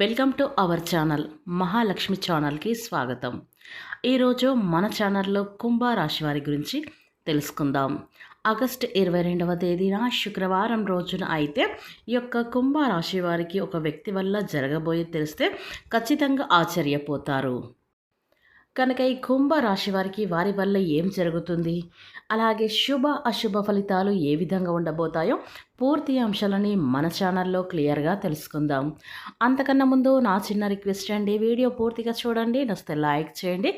Welcome to our channel Mahalakshmi ఛానల్కి స్వాగతం. ఈరోజు మన ఛానల్లో కుంభరాశి వారి గురించి తెలుసుకుందాం. ఆగస్టు ఇరవై రెండవ తేదీన శుక్రవారం రోజున అయితే ఈ యొక్క కుంభరాశి వారికి ఒక వ్యక్తి వల్ల జరగబోయే తెలిస్తే ఖచ్చితంగా ఆశ్చర్యపోతారు. కనుక ఈ కుంభ రాశి వారికి వారి వల్ల ఏం జరుగుతుంది? అలాగే శుభ అశుభ ఫలితాలు ఏ విధంగా ఉండబోతాయో పూర్తి అంశాలని మన ఛానల్లో క్లియర్గా తెలుసుకుందాం. అంతకన్నా ముందు నా చిన్న రిక్వెస్ట్ అండి. వీడియో పూర్తిగా చూడండి నచ్చితే లైక్ చేయండి.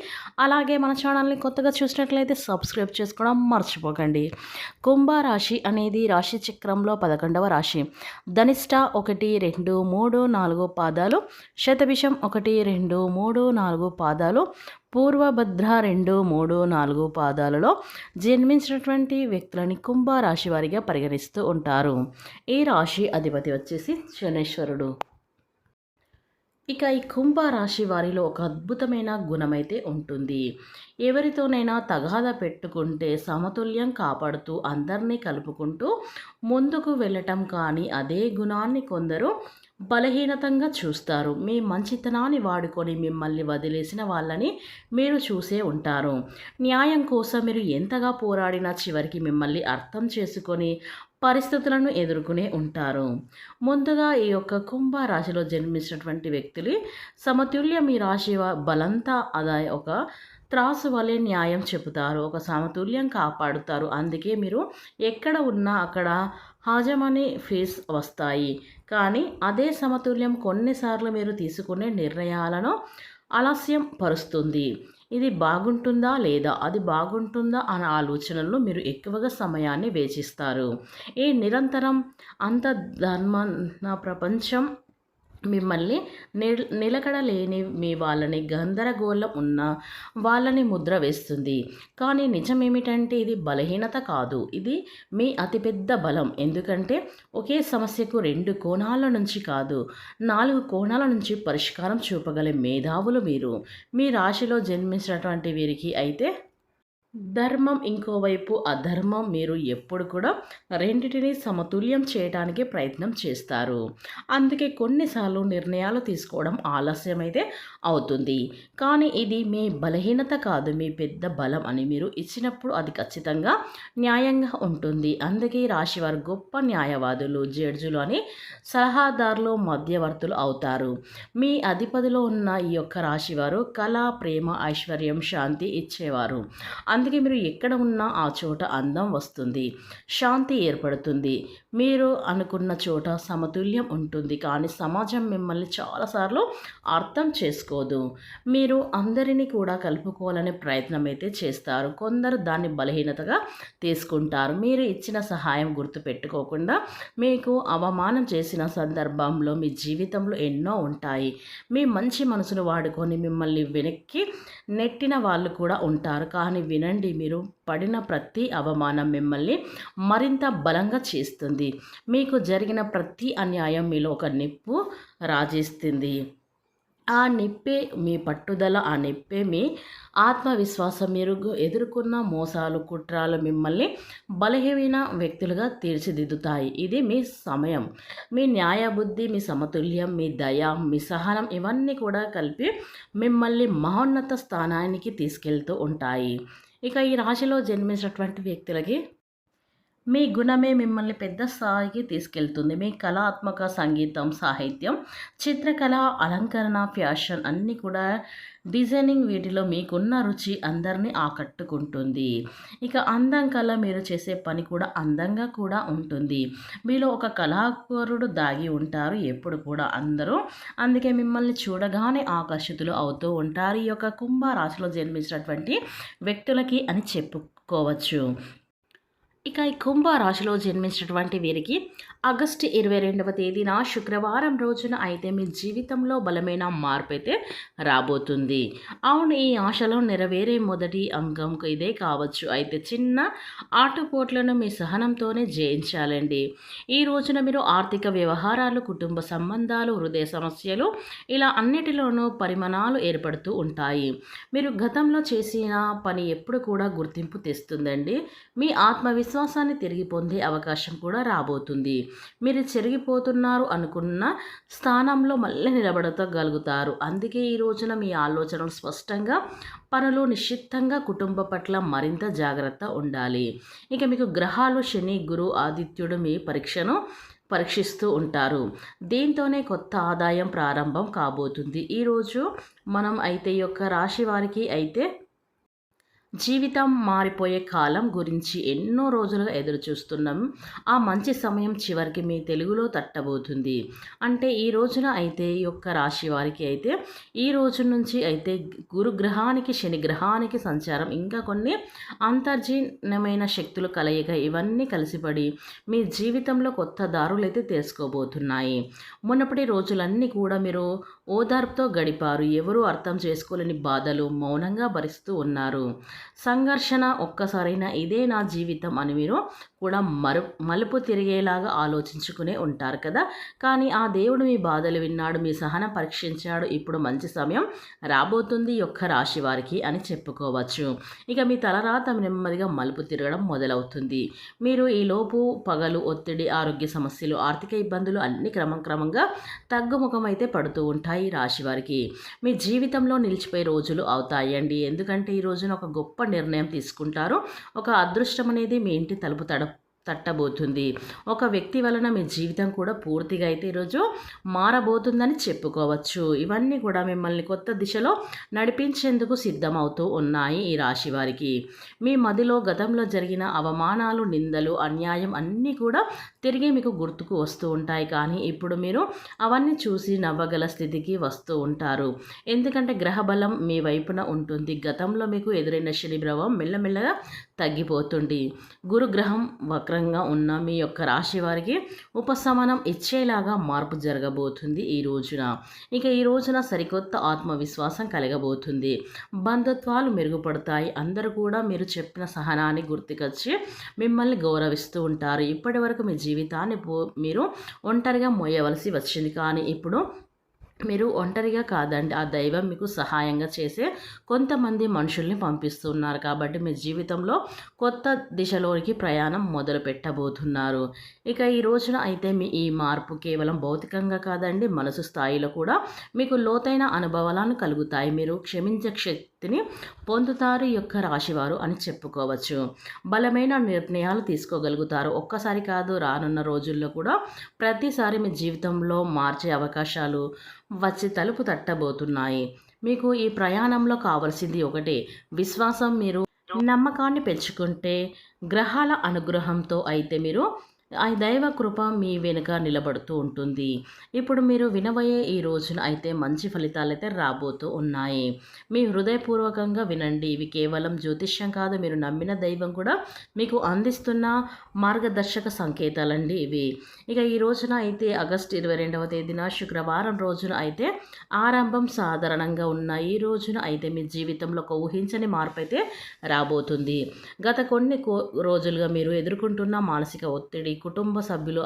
అలాగే మన ఛానల్ని కొత్తగా చూసినట్లయితే సబ్స్క్రైబ్ చేసుకోవడం మర్చిపోకండి. కుంభరాశి అనేది రాశి చక్రంలో పదకొండవ రాశి. ధనిష్ట ఒకటి రెండు మూడు నాలుగు పాదాలు. శతభిషం ఒకటి రెండు మూడు నాలుగు పాదాలు. పూర్వభద్ర రెండు మూడు నాలుగు పాదాలలో జన్మించినటువంటి వ్యక్తులని కుంభరాశి వారిగా పరిగణిస్తూ ఉంటారు. ఈ రాశి అధిపతి వచ్చేసి శనేశ్వరుడు? ఇక ఈ కుంభ రాశి వారిలో ఒక అద్భుతమైన గుణమైతే ఉంటుంది. ఎవరితోనైనా తగాద పెట్టుకుంటే సమతుల్యం కాపాడుతూ అందరినీ కలుపుకుంటూ ముందుకు వెళ్ళటం కానీ అదే గుణాన్ని కొందరు బలహీనతంగా చూస్తారు. మీ మంచితనాన్ని వాడుకొని మిమ్మల్ని వదిలేసిన వాళ్ళని మీరు చూసే ఉంటారు. న్యాయం కోసం మీరు ఎంతగా పోరాడినా చివరికి మిమ్మల్ని అర్థం చేసుకొని పరిస్థితులను ఎదుర్కొనే ఉంటారు. ముందుగా ఈ యొక్క కుంభ రాశిలో జన్మించినటువంటి వ్యక్తులు సమతుల్యం ఈ రాశి బలంతా అదా ఒక త్రాసు వలె న్యాయం చెబుతారు. ఒక సమతుల్యం కాపాడుతారు. అందుకే మీరు ఎక్కడ ఉన్నా అక్కడ హాజమని ఫీస్ వస్తాయి. కానీ అదే సమతుల్యం కొన్నిసార్లు మీరు తీసుకునే నిర్ణయాలను ఆలస్యం పరుస్తుంది. ఇది బాగుంటుందా లేదా? అది బాగుంటుందా అనే ఆలోచనలు మీరు ఎక్కువగా సమయాన్ని వేచిస్తారు. ఈ నిరంతరం అంత ధర్మ ప్రపంచం మిమ్మల్ని నిలకడలేని మీ వాళ్ళని గందరగోళం ఉన్న వాళ్ళని ముద్ర వేస్తుంది. కానీ నిజం ఏమిటంటే ఇది బలహీనత కాదు. ఇది మీ అతిపెద్ద బలం. ఎందుకంటే ఒకే సమస్యకు రెండు కోణాల నుంచి కాదు నాలుగు కోణాల నుంచి పరిష్కారం చూపగలే మేధావులు మీరు. మీ రాశిలో జన్మించినటువంటి వీరికి అయితే ధర్మం ఇంకోవైపు అధర్మం మీరు ఎప్పుడు కూడా రెండింటిని సమతుల్యం చేయడానికి ప్రయత్నం చేస్తారు. అందుకే కొన్నిసార్లు నిర్ణయాలు తీసుకోవడం ఆలస్యమైతే అవుతుంది. కానీ ఇది మీ బలహీనత కాదు మీ పెద్ద బలం అని మీరు ఇచ్చినప్పుడు అది ఖచ్చితంగా న్యాయంగా ఉంటుంది. అందుకే రాశివారు గొప్ప న్యాయవాదులు జడ్జులు అని సలహాదారులు మధ్యవర్తులు అవుతారు. మీ అధిపతిలో ఉన్న ఈ యొక్క రాశివారు కళ ప్రేమ ఐశ్వర్యం శాంతి ఇచ్చేవారు. అందుకే మీరు ఎక్కడ ఉన్నా ఆ చోట అందం వస్తుంది శాంతి ఏర్పడుతుంది. మీరు అనుకున్న చోట సమతుల్యం ఉంటుంది. కానీ సమాజం మిమ్మల్ని చాలాసార్లు అర్థం చేసుకో తీసుకోదు మీరు అందరినీ కూడా కలుపుకోవాలనే ప్రయత్నం అయితే చేస్తారు. కొందరు దాన్ని బలహీనతగా తీసుకుంటారు. మీరు ఇచ్చిన సహాయం గుర్తుపెట్టుకోకుండా మీకు అవమానం చేసిన సందర్భంలో మీ జీవితంలో ఎన్నో ఉంటాయి. మీ మంచి మనసును వాడుకొని మిమ్మల్ని వెనక్కి నెట్టిన వాళ్ళు కూడా ఉంటారు. కానీ వినండి మీరు పడిన ప్రతి అవమానం మిమ్మల్ని మరింత బలంగా చేస్తుంది. మీకు జరిగిన ప్రతి అన్యాయం మీలో ఒక నిప్పు రాజేస్తుంది. ఆ నిప్పే మీ పట్టుదల ఆ నిప్పే మీ ఆత్మవిశ్వాసం మీరు ఎదుర్కొన్న మోసాలు కుట్రాలు మిమ్మల్ని బలహీన వ్యక్తులుగా తీర్చిదిద్దుతాయి. ఇది మీ సమయం. మీ న్యాయబుద్ధి మీ సమతుల్యం మీ దయ మీ సహనం ఇవన్నీ కూడా కలిపి మిమ్మల్ని మహోన్నత స్థానానికి తీసుకెళ్తూ ఉంటాయి. ఇక ఈ రాశిలో జన్మించినటువంటి వ్యక్తులకి మీ గుణమే మిమ్మల్ని పెద్ద స్థాయికి తీసుకెళ్తుంది. మీ కళాత్మక సంగీతం సాహిత్యం చిత్రకళ అలంకరణ ఫ్యాషన్ అన్నీ కూడా డిజైనింగ్ వీటిలో మీకున్న రుచి అందరినీ ఆకట్టుకుంటుంది. ఇక అందం కళ మీరు చేసే పని కూడా అందంగా కూడా ఉంటుంది. మీలో ఒక కళాకారుడు దాగి ఉంటారు. ఎప్పుడు కూడా అందరూ అందుకే మిమ్మల్ని చూడగానే ఆకర్షితులు అవుతూ ఉంటారు. ఈ యొక్క కుంభరాశిలో జన్మించినటువంటి వ్యక్తులకి అని చెప్పుకోవచ్చు. ఇక ఈ కుంభ రాశిలో జన్మించినటువంటి వీరికి ఆగస్టు ఇరవై రెండవ తేదీన శుక్రవారం రోజున అయితే మీ జీవితంలో బలమైన మార్పు అయితే రాబోతుంది. అవును ఈ ఆశలో నెరవేరే మొదటి అంగం ఇదే కావచ్చు. అయితే చిన్న ఆటుపోట్లను మీ సహనంతోనే జయించాలండి. ఈ రోజున మీరు ఆర్థిక వ్యవహారాలు కుటుంబ సంబంధాలు హృదయ సమస్యలు ఇలా అన్నిటిలోనూ పరిమాణాలు ఏర్పడుతూ ఉంటాయి. మీరు గతంలో చేసిన పని ఎప్పుడు కూడా గుర్తింపు తెస్తుందండి. మీ ఆత్మవిశ్వాసం విశ్వాసాన్ని తిరిగి పొందే అవకాశం కూడా రాబోతుంది. మీరు చెరిగిపోతున్నారు అనుకున్న స్థానంలో మళ్ళీ నిలబడతగలుగుతారు అందుకే ఈ రోజున మీ ఆలోచనలు స్పష్టంగా పనులు నిశ్చిత్తంగా కుటుంబ పట్ల మరింత జాగ్రత్త ఉండాలి. ఇక మీకు గ్రహాలు శని గురు ఆదిత్యుడు మీ పరీక్షను పరీక్షిస్తూ ఉంటారు. దీంతోనే కొత్త ఆదాయం ప్రారంభం కాబోతుంది. ఈరోజు మనం అయితే ఈ యొక్క రాశి వారికి అయితే జీవితం మారిపోయే కాలం గురించి ఎన్నో రోజులుగా ఎదురు చూస్తున్నాం ఆ మంచి సమయం చివరికి మీ తెలుగులో తట్టబోతుంది. అంటే ఈ రోజున అయితే ఈ యొక్క రాశి వారికి అయితే ఈ రోజు నుంచి అయితే గురుగ్రహానికి శని గ్రహానికి సంచారం ఇంకా కొన్ని అంతర్జీనమైన శక్తులు కలయిక ఇవన్నీ కలిసిపడి మీ జీవితంలో కొత్త దారులు అయితే తెలుసుకోబోతున్నాయి మునపటి రోజులన్నీ కూడా మీరు ఓదార్పుతో గడిపారు. ఎవరు అర్థం చేసుకోలేని బాధలు మౌనంగా భరిస్తూ ఉన్నారు. సంఘర్షణ ఒక్కసారైనా ఇదే నా జీవితం అని మీరు కూడా మరు మలుపు తిరిగేలాగా ఆలోచించుకునే ఉంటారు కదా? కానీ ఆ దేవుడు మీ బాధలు విన్నాడు మీ సహనం పరీక్షించాడు. ఇప్పుడు మంచి సమయం రాబోతుంది యొక్క రాశి వారికి అని చెప్పుకోవచ్చు. ఇక మీ తలరాత నెమ్మదిగా మలుపు తిరగడం మొదలవుతుంది. మీరు ఈ లోపు పగలు ఒత్తిడి ఆరోగ్య సమస్యలు ఆర్థిక ఇబ్బందులు అన్ని క్రమం క్రమంగా తగ్గుముఖమైతే పడుతూ ఉంటాయి. ఈ రాశివారికి మీ జీవితంలో నిలిచిపోయే రోజులు అవుతాయండి. ఎందుకంటే ఈ రోజున ఒక గొప్ప నిర్ణయం తీసుకుంటారు. ఒక అదృష్టం అనేది మీ ఇంటి తలుపు తడ తట్టబోతుంది. ఒక వ్యక్తి వలన మీ జీవితం కూడా పూర్తిగా అయితే ఈరోజు మారబోతుందని చెప్పుకోవచ్చు. ఇవన్నీ కూడా మిమ్మల్ని కొత్త దిశలో నడిపించేందుకు సిద్ధమవుతూ ఉన్నాయి ఈ రాశి వారికి. మీ మదిలో గతంలో జరిగిన అవమానాలు నిందలు అన్యాయం అన్నీ కూడా తిరిగి మీకు గుర్తుకు వస్తూ ఉంటాయి. కానీ ఇప్పుడు మీరు అవన్నీ చూసి నవ్వగల స్థితికి వస్తూ ఉంటారు. ఎందుకంటే గ్రహబలం మీ వైపున ఉంటుంది. గతంలో మీకు ఎదురైన శని ప్రభావం మెల్లమెల్లగా తగ్గిపోతుంది. గురుగ్రహం వక్రంగా ఉన్న మీ యొక్క రాశి వారికి ఉపశమనం ఇచ్చేలాగా మార్పు జరగబోతుంది ఈ రోజున. ఇక ఈ రోజున సరికొత్త ఆత్మవిశ్వాసం కలగబోతుంది. బంధుత్వాలు మెరుగుపడతాయి. అందరూ కూడా మీరు చెప్పిన సహనాన్ని గుర్తుకొచ్చి మిమ్మల్ని గౌరవిస్తూ ఉంటారు. ఇప్పటి వరకు మీ జీవితాన్ని మీరు ఒంటరిగా మోయవలసి వచ్చింది. కానీ ఇప్పుడు మీరు ఒంటరిగా కాదండి. ఆ దైవం మీకు సహాయంగా చేసే కొంతమంది మనుషుల్ని పంపిస్తున్నారు. కాబట్టి మీ జీవితంలో కొత్త దిశలోనికి ప్రయాణం మొదలు పెట్టబోతున్నారు. ఇక ఈ రోజున అయితే మీ ఈ మార్పు కేవలం భౌతికంగా కాదండి. మనసు స్థాయిలో కూడా మీకు లోతైన అనుభవాలను కలుగుతాయి. మీరు క్షమించే శక్తిని పొందుతారు యొక్క రాశివారు అని చెప్పుకోవచ్చు. బలమైన నిర్ణయాలు తీసుకోగలుగుతారు. ఒక్కసారి కాదు రానున్న రోజుల్లో కూడా ప్రతిసారి మీ జీవితంలో మార్చే అవకాశాలు వచ్చి తలుపు తట్టబోతున్నాయి. మీకు ఈ ప్రయాణంలో కావలసింది ఒకటే విశ్వాసం మీరు నమ్మకాన్ని పెంచుకుంటే గ్రహాల అనుగ్రహంతో అయితే మీరు ఆ దైవ కృప మీ వెనుక నిలబడుతూ ఉంటుంది. ఇప్పుడు మీరు వినబోయే ఈ రోజున అయితే మంచి ఫలితాలు అయితే రాబోతూ ఉన్నాయి. మీ హృదయపూర్వకంగా వినండి. ఇవి కేవలం జ్యోతిష్యం కాదు. మీరు నమ్మిన దైవం కూడా మీకు అందిస్తున్న మార్గదర్శక సంకేతాలండి ఇవి. ఇక ఈ రోజున అయితే ఆగస్ట్ ఇరవై రెండవ తేదీన శుక్రవారం రోజున అయితే ఆరంభం సాధారణంగా ఉన్న ఈ రోజున అయితే మీ జీవితంలో ఒక ఊహించని మార్పు అయితే రాబోతుంది. గత కొన్ని రోజులుగా మీరు ఎదుర్కొంటున్న మానసిక ఒత్తిడి కుటుంబ సభ్యులు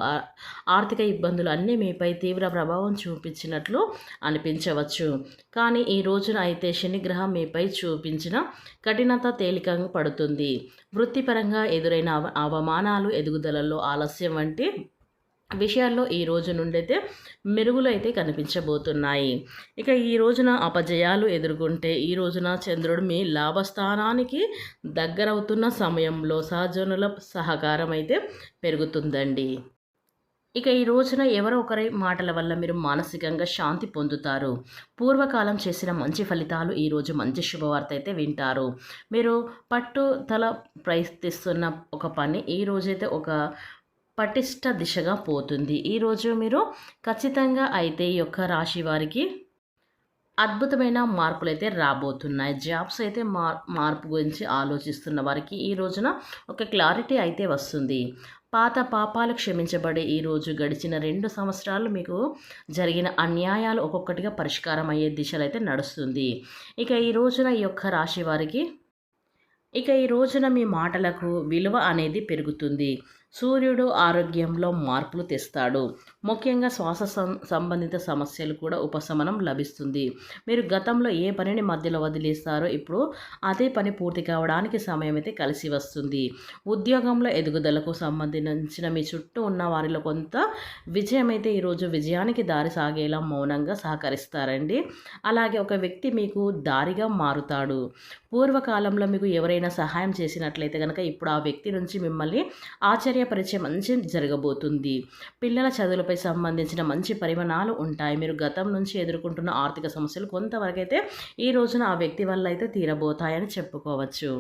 ఆర్థిక ఇబ్బందులు అన్నీ మీపై తీవ్ర ప్రభావం చూపించినట్లు అనిపించవచ్చు. కానీ ఈ రోజున అయితే శనిగ్రహం మీపై చూపించిన కఠినత తేలికంగా పడుతుంది. వృత్తిపరంగా ఎదురైన అవమానాలు ఎదుగుదలలో ఆలస్యం వంటి విషయాల్లో ఈ రోజు నుండైతే మెరుగులు అయితే కనిపించబోతున్నాయి. ఇక ఈ రోజున అపజయాలు ఎదుర్కొంటే ఈ రోజున చంద్రుడు మీ లాభస్థానానికి దగ్గరవుతున్న సమయంలో సహజనుల సహకారం అయితే పెరుగుతుందండి. ఇక ఈ రోజున ఎవరో ఒకరి మాటల వల్ల మీరు మానసికంగా శాంతి పొందుతారు. పూర్వకాలం చేసిన మంచి ఫలితాలు ఈరోజు మంచి శుభవార్త అయితే వింటారు. మీరు పట్టుదల ప్రయత్నిస్తున్న ఒక పని ఈ రోజైతే ఒక పటిష్ట దిశగా పోతుంది. ఈరోజు మీరు ఖచ్చితంగా అయితే ఈ యొక్క రాశి వారికి అద్భుతమైన మార్పులు అయితే రాబోతున్నాయి. జాబ్స్ అయితే మార్ మార్పు గురించి ఆలోచిస్తున్న వారికి ఈ రోజున ఒక క్లారిటీ అయితే వస్తుంది. పాత పాపాలు క్షమించబడే ఈరోజు గడిచిన రెండు సంవత్సరాలు మీకు జరిగిన అన్యాయాలు ఒక్కొక్కటిగా పరిష్కారం అయ్యే దిశలో అయితే నడుస్తుంది. ఇక ఈ రోజున ఈ యొక్క రాశి వారికి ఇక ఈ రోజున మీ మాటలకు విలువ అనేది పెరుగుతుంది. సూర్యుడు ఆరోగ్యంలో మార్పులు తెస్తాడు. ముఖ్యంగా శ్వాస సం సంబంధిత సమస్యలు కూడా ఉపశమనం లభిస్తుంది. మీరు గతంలో ఏ పనిని మధ్యలో వదిలేస్తారో ఇప్పుడు అదే పని పూర్తి కావడానికి సమయం అయితే కలిసి వస్తుంది. ఉద్యోగంలో ఎదుగుదలకు సంబంధించిన మీ చుట్టూ ఉన్న వారిలో కొంత విజయం అయితే ఈరోజు విజయానికి దారి సాగేలా మౌనంగా సహకరిస్తారండి. అలాగే ఒక వ్యక్తి మీకు దారిగా మారుతాడు. పూర్వకాలంలో మీకు ఎవరైనా సహాయం చేసినట్లయితే కనుక ఇప్పుడు ఆ వ్యక్తి నుంచి మిమ్మల్ని ఆశ్చర్యపరిచే మంచి జరగబోతుంది. పిల్లల చదువులపై సంబంధించిన మంచి పరిమాణాలు ఉంటాయి. మీరు గతం నుంచి ఎదుర్కొంటున్న ఆర్థిక సమస్యలు కొంతవరకైతే ఈ రోజున ఆ వ్యక్తి వల్ల అయితే తీరబోతాయని చెప్పుకోవచ్చు.